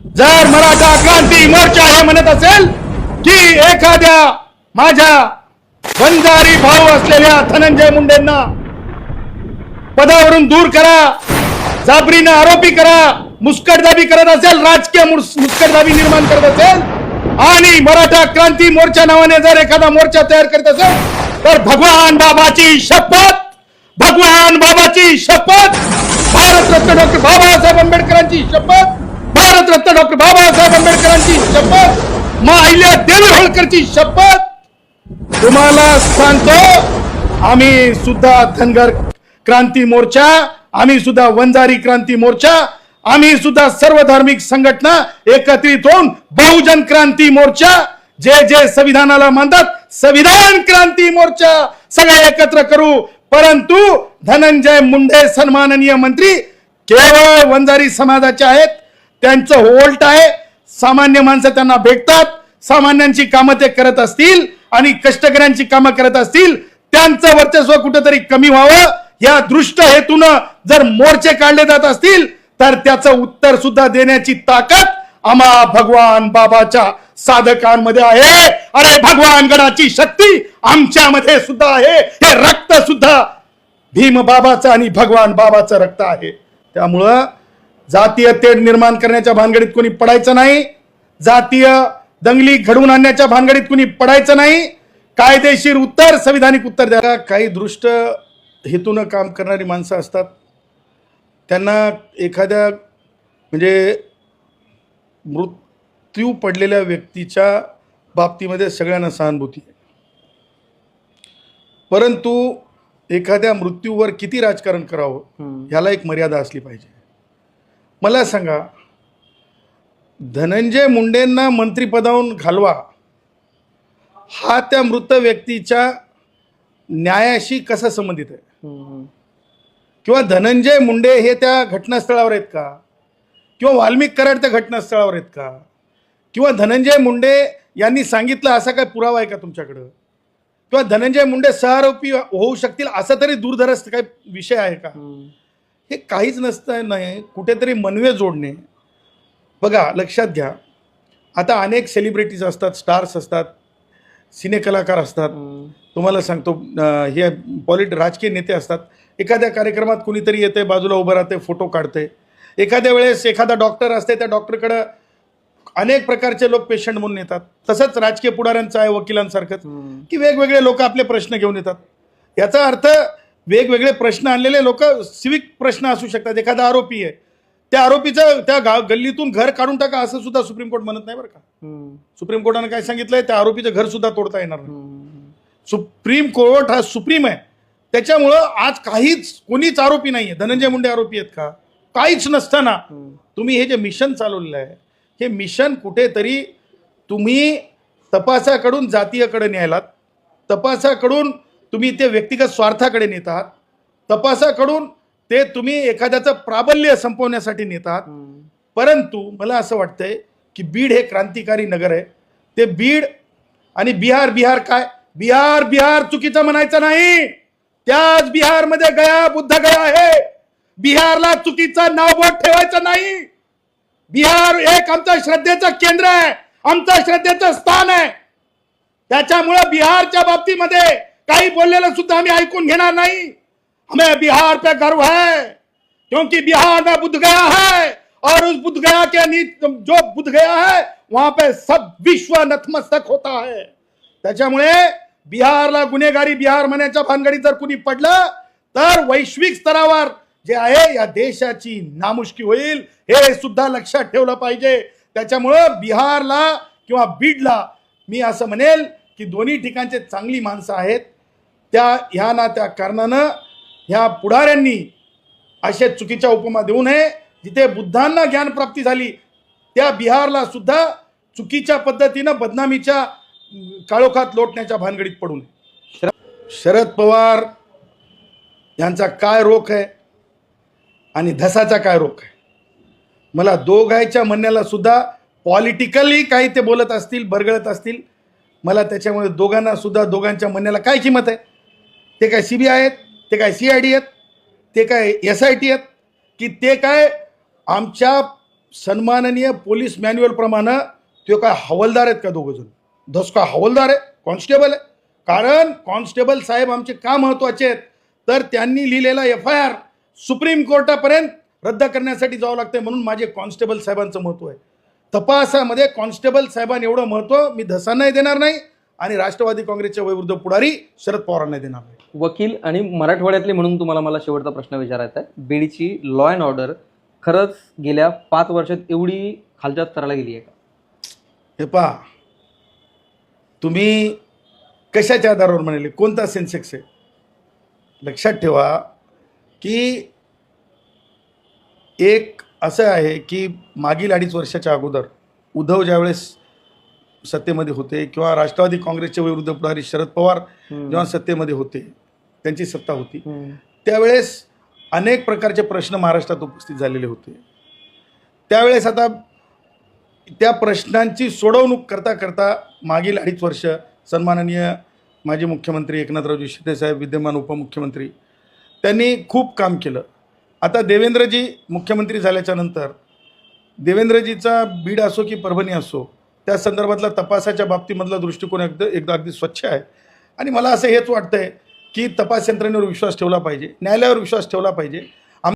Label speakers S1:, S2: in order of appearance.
S1: जर मराठा क्रांती मोर्चा हे म्हणत असेल की एखाद्या माझ्या बंजारी भाऊ असलेल्या धनंजय मुंडेंना पदावरून दूर करा जाबरीनं आरोपी करा मुस्कटदाबी करत असेल राजकीय मुस्कटदाबी निर्माण करत असेल आणि मराठा क्रांती मोर्चा नावाने जर एखादा मोर्चा तयार करत असेल तर भगवान बाबाची शपथ भगवान बाबाची शपथ भारतरत्न डॉक्टर बाबासाहेब आंबेडकरांची शपथ भारतरत्न डॉक्टर बाबासाहेब आंबेडकरांची शपथ मा अहिल्या देवी होळकरची शपथ. तुम्हाला सांगतो आम्ही सुद्धा धनगर क्रांती मोर्चा आम्ही सुद्धा वंजारी क्रांती मोर्चा आम्ही सुद्धा सर्व धार्मिक संघटना एकत्रित होऊन बहुजन क्रांती मोर्चा जे जे संविधानाला मानतात संविधान क्रांती मोर्चा सगळे एकत्र करू. परंतु धनंजय मुंडे सन्माननीय मंत्री केवळ वंजारी समाजाचे आहेत. त्यांचं होल्ट आहे. सामान्य माणसं त्यांना भेटतात. सामान्यांची कामं ते करत असतील आणि कष्टकऱ्यांची कामं करत असतील त्यांचं वर्चस्व कुठेतरी कमी व्हावं या दृष्ट हेतून जर मोर्चे काढले जात असतील तर त्याचं उत्तर सुद्धा देण्याची ताकद आम्हा भगवान बाबाच्या साधकांमध्ये आहे. अरे भगवान गणाची शक्ती आमच्यामध्ये सुद्धा आहे. हे रक्त सुद्धा भीम बाबाचं आणि भगवान बाबाचं रक्त आहे. त्यामुळं जातीय तेढ निर्माण करण्याच्या भानगडीत कोणी पडायचं नाही. जातीय दंगली घडवून आणण्याच्या भानगडीत कोणी पडायचं नाही. कायदेशीर उत्तर संविधानिक उत्तर द्या. काही दृष्ट हेतून काम करणारी माणसं असतात. त्यांना एखाद्या म्हणजे मृत्यू पडलेल्या व्यक्तीच्या बाबतीमध्ये सगळ्यांना सहानुभूती आहे. परंतु एखाद्या मृत्यूवर किती राजकारण करावं ह्याला एक मर्यादा असली पाहिजे. मला सांगा धनंजय मुंडेंना मंत्रिपदावरून घालवा हा त्या मृत व्यक्तीच्या न्यायाशी कसा संबंधित आहे? किंवा धनंजय मुंडे हे त्या घटनास्थळावर आहेत का? किंवा वाल्मिक कराड त्या घटनास्थळावर आहेत का? किंवा धनंजय मुंडे यांनी सांगितलं असा काय पुरावा आहे का तुमच्याकडं? किंवा धनंजय मुंडे सहआरोपी होऊ शकतील असा तरी दूरदरस्त काही विषय आहे का? हे काहीच नसतं नाही कुठेतरी मनवे जोडणे. बघा लक्षात घ्या. आता अनेक सेलिब्रिटीज असतात स्टार्स असतात सिनेकलाकार असतात. तुम्हाला सांगतो हे पॉलिट राजकीय नेते असतात. एखाद्या कार्यक्रमात कुणीतरी येते बाजूला उभं राहते फोटो काढते. एखाद्या वेळेस एखादा डॉक्टर असते त्या डॉक्टरकडं अनेक प्रकारचे लोक पेशंट म्हणून येतात. तसंच राजकीय पुढाऱ्यांचं आहे वकिलांसारखंच. की वेगवेगळे लोक आपले प्रश्न घेऊन येतात. याचा अर्थ वेगवेगळे प्रश्न आणलेले लोक सिविक प्रश्न असू शकतात. एखादा आरोपी आहे. त्या आरोपीचं त्या गाव गल्लीतून घर काढून टाका असं सुद्धा सुप्रीम कोर्ट म्हणत नाही बरं का. सुप्रीम कोर्टानं काय सांगितलंय? त्या आरोपीचं घर सुद्धा तोडता येणार नाही. सुप्रीम कोर्ट हा सुप्रीम आहे. त्याच्यामुळं आज काहीच कोणीच आरोपी नाहीये. धनंजय मुंडे आरोपी आहेत का? काहीच नसताना तुम्ही हे जे मिशन चालवलेलं आहे हे मिशन कुठेतरी तुम्ही तपासाकडून जातीयकडे न्यायलात. तपासाकडून तुम्ही ते व्यक्तिगत स्वार्थाकडे नेत आहात तपासाकडून ते तुम्ही एखाद्याचं प्राबल्य संपवण्यासाठी नेत आहात परंतु मला असं वाटतंय की बीड हे क्रांतिकारी नगर आहे. ते बीड आणि बिहार बिहार काय? बिहार बिहार चुकीचं म्हणायचं नाही. त्याच बिहारमध्ये गया बुद्ध गया आहे बिहारला चुकीचं नावबोट ठेवायचं नाही. बिहार एक आमचं श्रद्धेचं केंद्र आहे. आमचं श्रद्धेचं स्थान आहे. त्याच्यामुळं बिहारच्या बाबतीमध्ये काही बोललेलं सुद्धा आम्ही ऐकून घेणार नाही. हमें बिहार पे गर्व है क्योंकि बिहार में बुद्ध गया है और उस बुद्ध गया के जो बुद्ध गया है वहां पे सब विश्व नतमस्तक होता है। त्याच्यामुळे बिहारला गुन्हेगारी बिहार म्हणायच्या भानगडीत जर कुणी पडलं तर वैश्विक स्तरावर जे आहे या देशाची नामुष्की होईल हे सुद्धा लक्षात ठेवलं पाहिजे. त्याच्यामुळं बिहारला किंवा बीडला मी असं म्हणेल की दोन्ही ठिकाणचे चांगली माणसं आहेत. त्या ह्या ना त्या कारणानं ह्या पुढाऱ्यांनी अशा चुकीच्या उपमा देऊ नये. जिथे बुद्धांना ज्ञानप्राप्ती झाली त्या बिहारला सुद्धा चुकीच्या पद्धतीनं बदनामीच्या काळोखात लोटण्याच्या भानगडीत पडू नये. शरद पवार यांचा काय रोख आहे आणि धसाचा काय रोख आहे? मला दोघायच्या म्हणण्याला सुद्धा पॉलिटिकली काही ते बोलत असतील बरगळत असतील. मला त्याच्यामुळे दोघांना सुद्धा दोघांच्या म्हणण्याला काय किंमत आहे? ते काय सी बी आय आहेत ते काय सी आय डी आहेत ते काय एस आय टी आहेत की ते काय आमच्या सन्माननीय पोलीस मॅन्युअलप्रमाणे ते काय हवालदार आहेत का दोघं जण? धस का हवालदार आहे? कॉन्स्टेबल आहे. कारण कॉन्स्टेबल साहेब आमचे का महत्त्वाचे आहेत? तर त्यांनी लिहिलेला एफ आय आर सुप्रीम कोर्टापर्यंत रद्द करण्यासाठी जावं लागतंय म्हणून माझे कॉन्स्टेबल साहेबांचं महत्त्व आहे. तपासामध्ये कॉन्स्टेबल साहेबांनी एवढं महत्त्व मी धसांनाही देणार नाही आणि राष्ट्रवादी काँग्रेसच्या वयोवृद्ध पुढारी शरद पवारांना देणार नाही.
S2: वकील आणि मराठवाड्यातले म्हणून तुम्हाला मला शेवटचा प्रश्न विचारायचा आहे. बीडची लॉ अँड ऑर्डर खरंच गेल्या पाच वर्षात एवढी खालच्या स्तराला गेली आहे का?
S1: हे पहा. तुम्ही कशाच्या आधारावर म्हणाले? कोणता सेन्सेक्स आहे? लक्षात ठेवा की एक असं आहे की मागील अडीच वर्षाच्या अगोदर उद्धव ज्यावेळेस सत्तेमध्ये होते किंवा राष्ट्रवादी काँग्रेसचे विरुद्ध पुढारी शरद पवार जेव्हा सत्तेमध्ये होते त्यांची सत्ता होती. त्यावेळेस अनेक प्रकारचे प्रश्न महाराष्ट्रात उपस्थित झालेले होते. त्यावेळेस आता त्या प्रश्नांची सोडवणूक करता करता मागील अडीच वर्ष सन्माननीय माजी मुख्यमंत्री एकनाथरावजी शिंदेसाहेब विद्यमान उपमुख्यमंत्री त्यांनी खूप काम केलं. आता देवेंद्रजी मुख्यमंत्री झाल्याच्यानंतर देवेंद्रजीचा बीड असो की परभणी असो त्या संदर्भातला तपासाच्या बाबतीमधला दृष्टिकोन एकदा एकदा अगदी स्वच्छ आहे. आणि मला असं हेच वाटतंय की तपास यंत्रणेवर विश्वास ठेवला पाहिजे न्यायालयावर विश्वास ठेवला पाहिजे.